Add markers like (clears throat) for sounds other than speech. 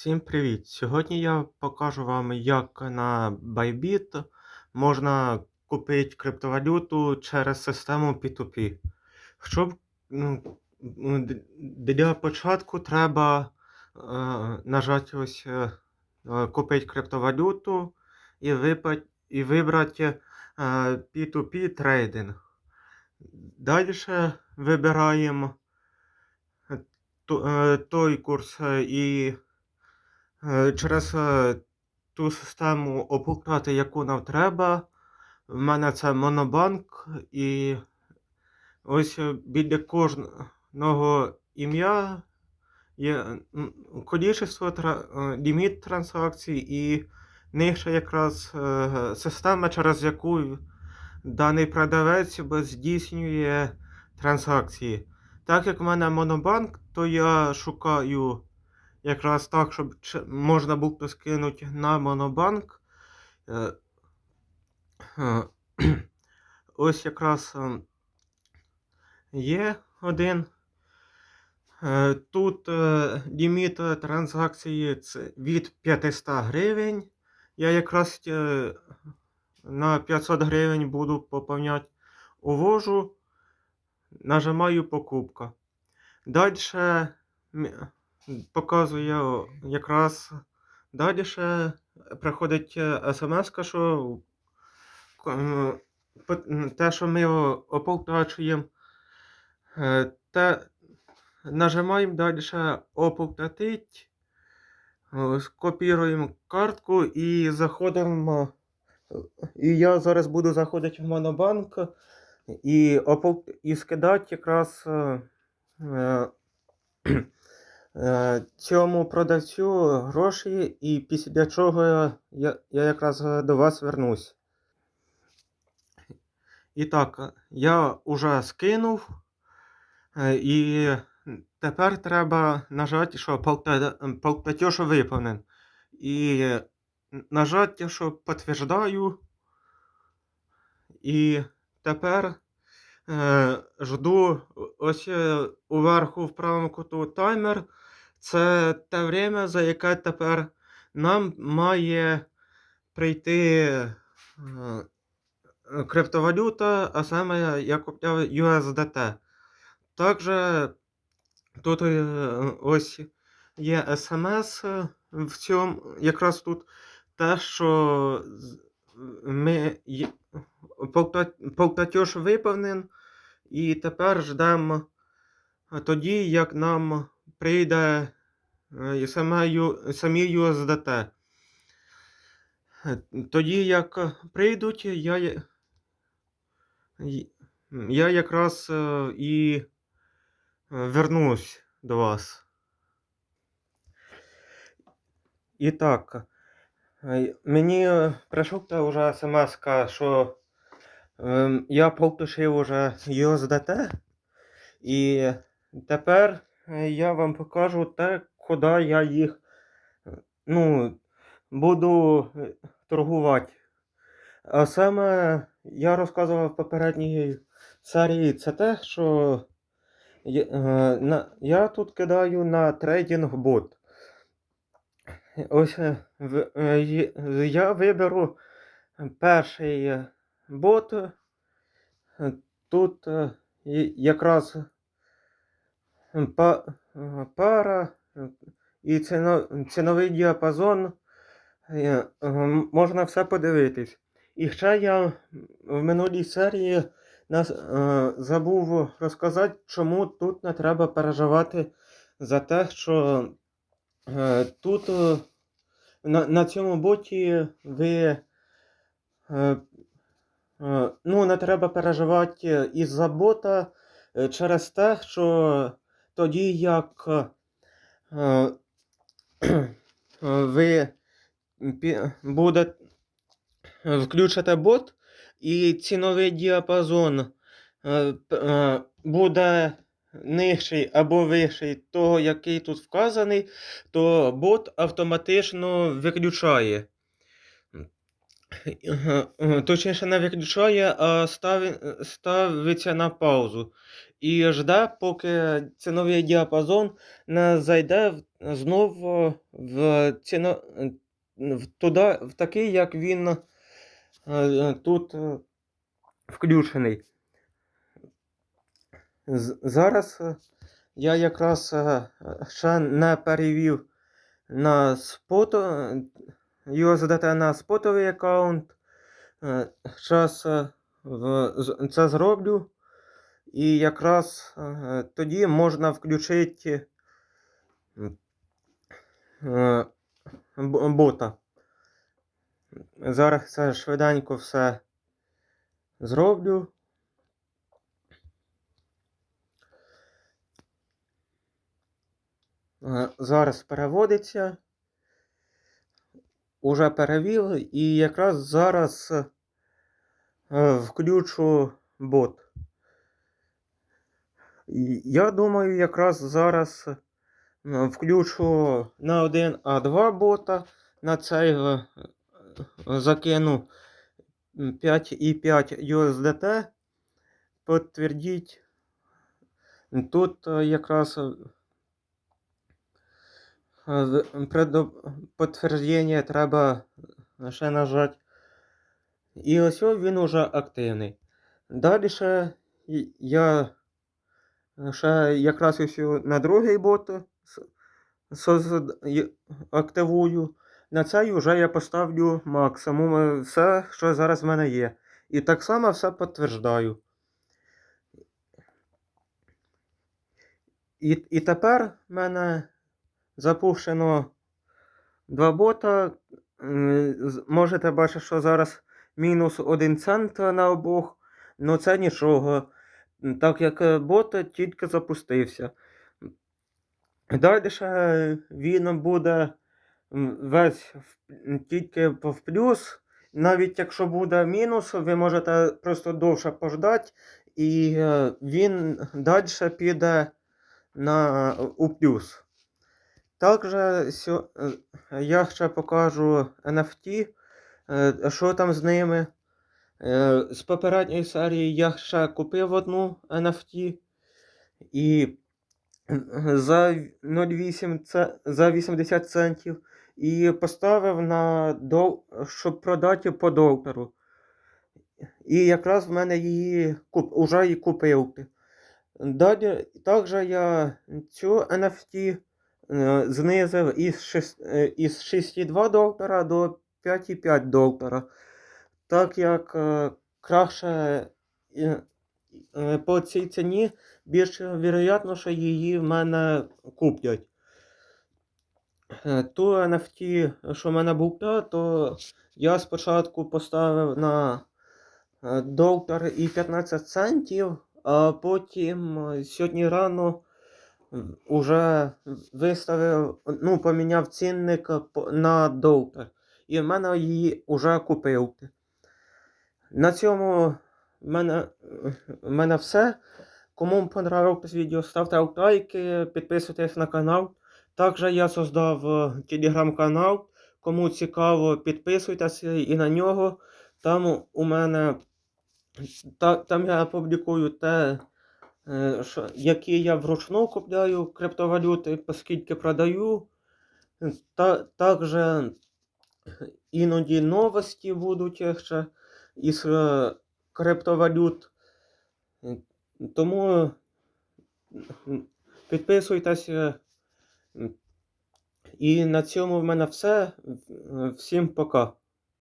Всім привіт! Сьогодні я покажу вам, як на Bybit можна купити криптовалюту через систему P2P. Щоб ну, для початку треба е, нажати ось е, купити криптовалюту і, випа- і вибрати е, P2P трейдинг. Далі вибираємо е, е, той курс е, і через е, ту систему оплати, яку нам треба. В мене це Монобанк, і ось е, біля кожного ім'я є количество, е, ліміт транзакцій і нижче якраз е, система, через яку даний продавець здійснює транзакції. Так як в мене Монобанк, то я шукаю якраз так, щоб можна було скинути на Монобанк. Е, е, (clears throat) Ось якраз е, є один. Тут ліміт транзакції від 500 гривень. Я якраз на 500 гривень буду поповняти. Увожу, нажимаю покупка. Далі показую якраз далі приходить смс, що е, те, що ми оплачуємо, е, те нажимаємо далі оплатити, е, скопіруємо картку і заходимо. е, І я зараз буду заходити в Монобанк і, і скидати якраз е, е, е, цьому продавцю гроші, і після чого я, я, якраз е, до вас вернусь. І так, е, я вже скинув, е, і тепер треба нажати, що полта- платеж виповнен. І нажати, що підтверждаю. І тепер е, жду ось е, уверху в правому куту таймер. Це те время, за яке тепер нам має прийти е, криптовалюта, а саме я купляв USDT. Також тут е, ось є SMS в цьому, якраз тут те, що ми є- полта- платеж виповнен, і тепер ждемо тоді, як нам прийде е, саме самі USDT. Тоді, як прийдуть, я, я якраз е, і вернусь до вас. І так, е, мені е, прийшов та вже смс, що ем, я получив уже USDT, і тепер я вам покажу те, куди я їх е, ну, буду е, торгувати. А саме я розказував в попередній серії це те, що я, е, я тут кидаю на трейдинг бот. Ось е, е, я виберу перший е, бот. Е, Тут е, якраз е, е, пара е, і ціновий діапазон. Е, е, Можна все подивитись. І ще я в минулій серії е, забув розказати, чому тут не треба переживати за те, що е, тут е, на, цьому боті ви е, е, ну, не треба переживати із-за бота е, через те, що тоді як е, е, ви пі- буде включите бот, і ціновий діапазон е, е, буде нижчий або вищий того, який тут вказаний, то бот автоматично виключає. Точніше, не виключає, а стави- ставиться на паузу. І жде, поки ціновий діапазон не зайде знову в ціно, в, туди, в такий, як він е, е, тут е, включений. Зараз е, я якраз е, ще не перевів на спот, е, USDT на спотовий аккаунт. Зараз це зроблю. І якраз е, тоді можна включити е, бота. Зараз це швиденько все зроблю. Е, Зараз переводиться. Уже перевів, і якраз зараз е, включу бот. Я думаю, якраз зараз е, включу на один А2 бота, на цей е, закину 5,5 USDT. Підтвердіть. Тут якраз е, е, підтвердження треба ще нажати. І ось він уже активний. Далі ще я ще якраз ось на другий бот активую. На цей вже я поставлю максимум е, все, що зараз в мене є. І так само все підтверждаю. І, і тепер в мене запущено два бота. Можете бачити, що зараз мінус 1 цент на обох. Ну це нічого. Так як е, бот тільки запустився. Далі ще він буде весь тільки в в плюс. Навіть якщо буде мінус, ви можете просто довше пождати, і е, він далі піде на, у плюс. Також е, я ще покажу NFT, е, що там з ними. Е, З попередньої серії я ще купив одну NFT і за 0,8 це за 80 центів і поставив на дол, щоб продати по долару. І якраз в мене її куп, уже і купив. Далі також я цю NFT знизив із, шест- е, із 6,2 долара до 5,5 долара. Так як е, краще е, е, по цій ціні більш вірогятно, що її в мене куплять. Е, Ту NFT, що в мене був, то я спочатку поставив на е, долар і 15 центів, а потім е, сьогодні рано м, уже виставив, ну, поміняв цінник на долар. І в мене її вже купив. На цьому в мене, в мене все. Кому понравилось відео, ставте лайки, підписуйтесь на канал. Також я создав е, телеграм-канал. Кому цікаво, підписуйтесь і на нього. Там у мене та, там я публікую те, які я вручну купляю криптовалюти, оскільки продаю. Та, також іноді новості будуть ще із е, криптовалют. Е, Тому підписуйтесь. е, І на цьому в мене все. Всім пока.